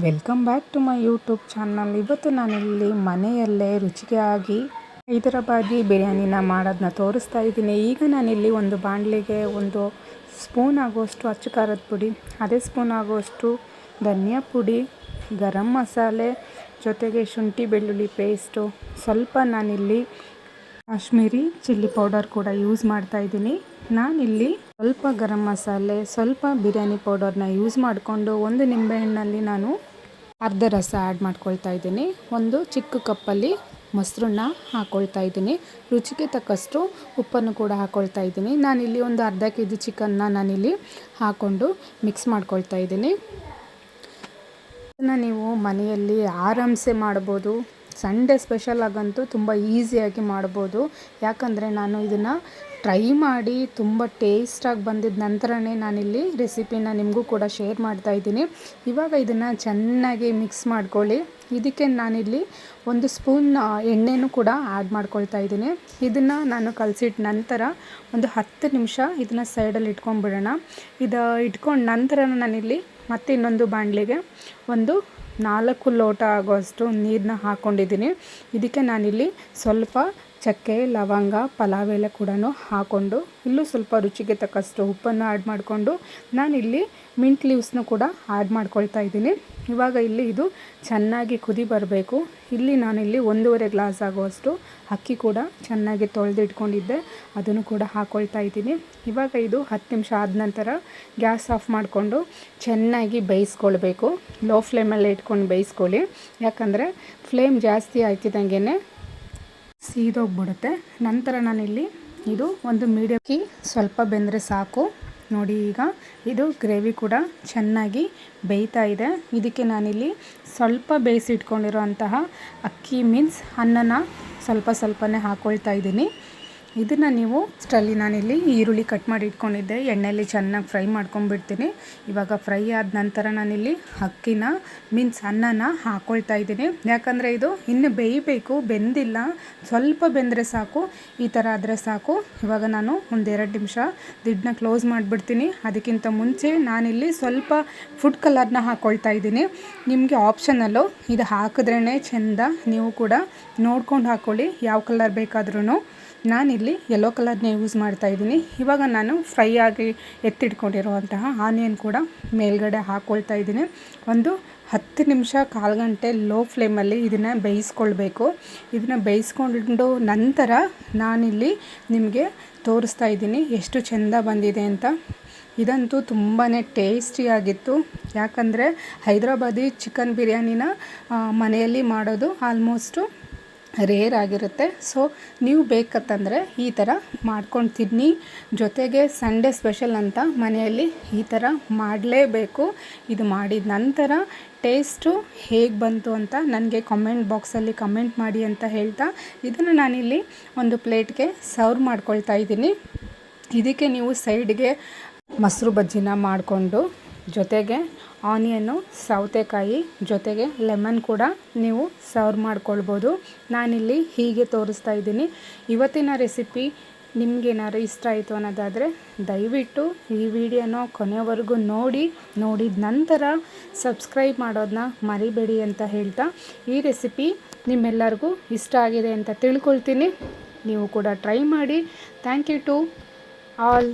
Welcome back to my YouTube channel ಇವತ್ತು ನಾನಿಲ್ಲಿ ಮನೆಯಲ್ಲೇ ರುಚಿಯಾಗಿ ಹೈದರಾಬಾದಿ ಬಿರಿಯಾನಿನ ಮಾಡೋದನ್ನ ತೋರಿಸ್ತಾ ಇದ್ದೀನಿ. ಈಗ ನಾನಿಲ್ಲಿ ಒಂದು ಬಾಣಲೆಗೆ ಒಂದು ಸ್ಪೂನ್ ಆಗುವಷ್ಟು ಅಚ್ಚು ಖಾರದ ಪುಡಿ, ಅದೇ ಸ್ಪೂನ್ ಆಗುವಷ್ಟು ಧನಿಯಾ ಪುಡಿ, ಗರಂ ಮಸಾಲೆ ಜೊತೆಗೆ ಶುಂಠಿ ಬೆಳ್ಳುಳ್ಳಿ ಪೇಸ್ಟು. ಸ್ವಲ್ಪ ನಾನಿಲ್ಲಿ ಕಾಶ್ಮೀರಿ ಚಿಲ್ಲಿ ಪೌಡರ್ ಕೂಡ ಯೂಸ್ ಮಾಡ್ತಾ ಇದ್ದೀನಿ. ನಾನಿಲ್ಲಿ ಸ್ವಲ್ಪ ಗರಂ ಮಸಾಲೆ, ಸ್ವಲ್ಪ ಬಿರಿಯಾನಿ ಪೌಡರ್ನ ಯೂಸ್ ಮಾಡಿಕೊಂಡು ಒಂದು ನಿಂಬೆಹಣ್ಣಲ್ಲಿ ನಾನು ಅರ್ಧ ರಸ ಆ್ಯಡ್ ಮಾಡ್ಕೊಳ್ತಾ ಇದ್ದೀನಿ. ಒಂದು ಚಿಕ್ಕ ಕಪ್ಪಲ್ಲಿ ಮೊಸರನ್ನ ಹಾಕ್ಕೊಳ್ತಾ ಇದ್ದೀನಿ. ರುಚಿಗೆ ತಕ್ಕಷ್ಟು ಉಪ್ಪನ್ನು ಕೂಡ ಹಾಕ್ಕೊಳ್ತಾ ಇದ್ದೀನಿ. ನಾನಿಲ್ಲಿ ಒಂದು ಅರ್ಧ ಕೆ ಜಿ ಚಿಕನ್ನ ನಾನಿಲ್ಲಿ ಹಾಕ್ಕೊಂಡು ಮಿಕ್ಸ್ ಮಾಡ್ಕೊಳ್ತಾ ಇದ್ದೀನಿ. ಇದನ್ನು ನೀವು ಮನೆಯಲ್ಲಿ ಆರಾಮ್ಸೆ ಮಾಡ್ಬೋದು. ಸಂಡೇ ಸ್ಪೆಷಲ್ ಆಗಂತೂ ತುಂಬ ಈಸಿಯಾಗಿ ಮಾಡ್ಬೋದು. ಯಾಕಂದರೆ ನಾನು ಇದನ್ನು ಟ್ರೈ ಮಾಡಿ ತುಂಬ ಟೇಸ್ಟಾಗಿ ಬಂದಿದ್ದ ನಂತರನೇ ನಾನಿಲ್ಲಿ ರೆಸಿಪಿನ ನಿಮಗೂ ಕೂಡ ಶೇರ್ ಮಾಡ್ತಾ ಇದ್ದೀನಿ. ಇವಾಗ ಇದನ್ನು ಚೆನ್ನಾಗಿ ಮಿಕ್ಸ್ ಮಾಡ್ಕೊಳ್ಳಿ. ಇದಕ್ಕೆ ನಾನಿಲ್ಲಿ ಒಂದು ಸ್ಪೂನ್ ಎಣ್ಣೆನೂ ಕೂಡ ಆ್ಯಡ್ ಮಾಡ್ಕೊಳ್ತಾ ಇದ್ದೀನಿ. ಇದನ್ನು ನಾನು ಕಲಸಿಟ್ಟ ನಂತರ ಒಂದು ಹತ್ತು ನಿಮಿಷ ಇದನ್ನು ಸೈಡಲ್ಲಿ ಇಟ್ಕೊಂಡ್ಬಿಡೋಣ. ಇದು ಇಟ್ಕೊಂಡು ನಂತರ ನಾನಿಲ್ಲಿ ಮತ್ತೆ ಇನ್ನೊಂದು ಬಾಣಲಿಗೆ. ಒಂದು ನಾಲ್ಕು ಲೋಟ ಆಗುವಷ್ಟು ನೀರನ್ನ ಹಾಕ್ಕೊಂಡಿದ್ದೀನಿ ಇದಕ್ಕೆ ನಾನಿಲ್ಲಿ ಸ್ವಲ್ಪ ಚಕ್ಕೆ, ಲವಂಗ ಪಲಾವ್ ಎಲೆ ಕೂಡ ಹಾಕ್ಕೊಂಡು ಇಲ್ಲೂ ಸ್ವಲ್ಪ ರುಚಿಗೆ ತಕ್ಕಷ್ಟು ಉಪ್ಪನ್ನು ಆ್ಯಡ್ ಮಾಡಿಕೊಂಡು ನಾನಿಲ್ಲಿ ಮಿಂಟ್ ಲೀವ್ಸ್ನು ಕೂಡ ಆ್ಯಡ್ ಮಾಡ್ಕೊಳ್ತಾ ಇದ್ದೀನಿ. ಇವಾಗ ಇಲ್ಲಿ ಇದು ಚೆನ್ನಾಗಿ ಕುದಿ ಬರಬೇಕು. ಇಲ್ಲಿ ನಾನಿಲ್ಲಿ ಒಂದೂವರೆ ಗ್ಲಾಸ್ ಆಗುವಷ್ಟು ಅಕ್ಕಿ ಕೂಡ ಚೆನ್ನಾಗಿ ತೊಳೆದಿಟ್ಕೊಂಡಿದ್ದೆ. ಅದನ್ನು ಕೂಡ ಹಾಕ್ಕೊಳ್ತಾ ಇದ್ದೀನಿ. ಇವಾಗ ಇದು ಹತ್ತು ನಿಮಿಷ ಆದ ನಂತರ ಗ್ಯಾಸ್ ಆಫ್ ಮಾಡಿಕೊಂಡು ಚೆನ್ನಾಗಿ ಬೇಯಿಸ್ಕೊಳ್ಬೇಕು. ಲೋ ಫ್ಲೇಮಲ್ಲೇ ಇಟ್ಕೊಂಡು ಬೇಯಿಸ್ಕೊಳ್ಳಿ. ಯಾಕಂದರೆ ಫ್ಲೇಮ್ ಜಾಸ್ತಿ ಆಯ್ತಿದ್ದಂಗೆ ಸೀದೋಗ್ಬಿಡುತ್ತೆ. ನಂತರ ನಾನಿಲ್ಲಿ ಇದು ಒಂದು ಮೀಡಿಯಕ್ಕಿ ಸ್ವಲ್ಪ ಬೆಂದರೆ ಸಾಕು. ನೋಡಿ ಈಗ ಇದು ಗ್ರೇವಿ ಕೂಡ ಚೆನ್ನಾಗಿ ಬೇಯ್ತಾ ಇದೆ. ಇದಕ್ಕೆ ನಾನಿಲ್ಲಿ ಸ್ವಲ್ಪ ಬೇಯಿಸಿಟ್ಕೊಂಡಿರೋ ಅಕ್ಕಿ ಮೀನ್ಸ್ ಅನ್ನನ ಸ್ವಲ್ಪ ಸ್ವಲ್ಪನೇ ಹಾಕ್ಕೊಳ್ತಾ ಇದ್ದೀನಿ. ಇದನ್ನು ನೀವು ಸ್ಟಲ್ಲಿ ನಾನಿಲ್ಲಿ ಈರುಳ್ಳಿ ಕಟ್ ಮಾಡಿ ಇಟ್ಕೊಂಡಿದ್ದೆ. ಎಣ್ಣೆಯಲ್ಲಿ ಚೆನ್ನಾಗಿ ಫ್ರೈ ಮಾಡ್ಕೊಂಡ್ಬಿಡ್ತೀನಿ ಇವಾಗ ಫ್ರೈ ಆದ ನಂತರ ನಾನಿಲ್ಲಿ ಅಕ್ಕಿನ ಮೀನ್ಸ್ ಅನ್ನನ ಹಾಕ್ಕೊಳ್ತಾ ಇದ್ದೀನಿ. ಯಾಕಂದರೆ ಇದು ಇನ್ನು ಬೇಯಬೇಕು, ಬೆಂದಿಲ್ಲ. ಸ್ವಲ್ಪ ಬೆಂದರೆ ಸಾಕು, ಈ ಥರ ಆದರೆ ಸಾಕು. ಇವಾಗ ನಾನು ಒಂದೆರಡು ನಿಮಿಷ ದಿಡ್ನ ಕ್ಲೋಸ್ ಮಾಡಿಬಿಡ್ತೀನಿ. ಅದಕ್ಕಿಂತ ಮುಂಚೆ ನಾನಿಲ್ಲಿ ಸ್ವಲ್ಪ ಫುಡ್ ಕಲರ್ನ ಹಾಕ್ಕೊಳ್ತಾ ಇದ್ದೀನಿ. ನಿಮಗೆ ಆಪ್ಷನಲ್ಲು ಇದು ಹಾಕಿದ್ರೇ ಚೆಂದ ನೀವು ಕೂಡ ನೋಡ್ಕೊಂಡು ಹಾಕ್ಕೊಳ್ಳಿ ಯಾವ ಕಲರ್ ಬೇಕಾದ್ರೂ ನಾನಿಲ್ಲಿ ಯೆಲ್ಲೋ ಕಲರ್ನೇ ಯೂಸ್ ಮಾಡ್ತಾ ಇದ್ದೀನಿ. ಇವಾಗ ನಾನು ಫ್ರೈ ಆಗಿ ಎತ್ತಿಟ್ಕೊಂಡಿರುವಂತಹ ಆನಿಯನ್ ಕೂಡ ಮೇಲ್ಗಡೆ ಹಾಕ್ಕೊಳ್ತಾ ಇದ್ದೀನಿ. ಒಂದು ಹತ್ತು ನಿಮಿಷ ಕಾಲು ಗಂಟೆ ಲೋ ಫ್ಲೇಮಲ್ಲಿ ಇದನ್ನು ಬೇಯಿಸ್ಕೊಳ್ಬೇಕು. ಇದನ್ನು ಬೇಯಿಸ್ಕೊಂಡು ನಂತರ ನಾನಿಲ್ಲಿ ನಿಮಗೆ ತೋರಿಸ್ತಾ ಇದ್ದೀನಿ ಎಷ್ಟು ಚೆಂದ ಬಂದಿದೆ ಅಂತ. ಇದಂತೂ ತುಂಬಾ ಟೇಸ್ಟಿಯಾಗಿತ್ತು ಯಾಕಂದರೆ ಹೈದರಾಬಾದಿ ಚಿಕನ್ ಬಿರಿಯಾನಿನ ಮನೆಯಲ್ಲಿ ಮಾಡೋದು ಆಲ್ಮೋಸ್ಟು ರೇರ್ ಆಗಿರುತ್ತೆ. ಸೊ ನೀವು ಬೇಕಂತಂದರೆ ಈ ಥರ ಮಾಡ್ಕೊಂಡು ತಿನ್ನಿ ಜೊತೆಗೆ ಸಂಡೇ ಸ್ಪೆಷಲ್ ಅಂತ ಮನೆಯಲ್ಲಿ ಈ ಥರ ಮಾಡಲೇಬೇಕು. ಇದು ಮಾಡಿದ ನಂತರ ಟೇಸ್ಟು ಹೇಗೆ ಬಂತು ಅಂತ ನನಗೆ ಕಮೆಂಟ್ ಬಾಕ್ಸಲ್ಲಿ ಕಮೆಂಟ್ ಮಾಡಿ ಅಂತ ಹೇಳ್ತಾ, ಇದನ್ನು ನಾನಿಲ್ಲಿ ಒಂದು ಪ್ಲೇಟ್ಗೆ ಸರ್ವ್ ಮಾಡ್ಕೊಳ್ತಾ ಇದ್ದೀನಿ. ಇದಕ್ಕೆ ನೀವು ಸೈಡ್ಗೆ ಮೊಸರು ಬಜ್ಜಿನ ಮಾಡಿಕೊಂಡು ಜೊತೆಗೆ ಆನಿಯನ್ನು, ಸೌತೆಕಾಯಿ ಜೊತೆಗೆ ಲೆಮನ್ ಕೂಡ ನೀವು ಸರ್ವ್ ಮಾಡ್ಕೊಳ್ಬೋದು. ನಾನಿಲ್ಲಿ ಹೀಗೆ ತೋರಿಸ್ತಾ ಇದ್ದೀನಿ. ಇವತ್ತಿನ ರೆಸಿಪಿ ನಿಮಗೇನಾದ್ರು ಇಷ್ಟ ಆಯಿತು ಅನ್ನೋದಾದರೆ ದಯವಿಟ್ಟು ಈ ವಿಡಿಯೋನ ಕೊನೆವರೆಗೂ ನೋಡಿ, ನೋಡಿದ ನಂತರ ಸಬ್ಸ್ಕ್ರೈಬ್ ಮಾಡೋದನ್ನ ಮರಿಬೇಡಿ ಅಂತ ಹೇಳ್ತಾ ಈ ರೆಸಿಪಿ ನಿಮ್ಮೆಲ್ಲರಿಗೂ ಇಷ್ಟ ಆಗಿದೆ ಅಂತ ತಿಳ್ಕೊಳ್ತೀನಿ. ನೀವು ಕೂಡ ಟ್ರೈ ಮಾಡಿ. Thank you to all.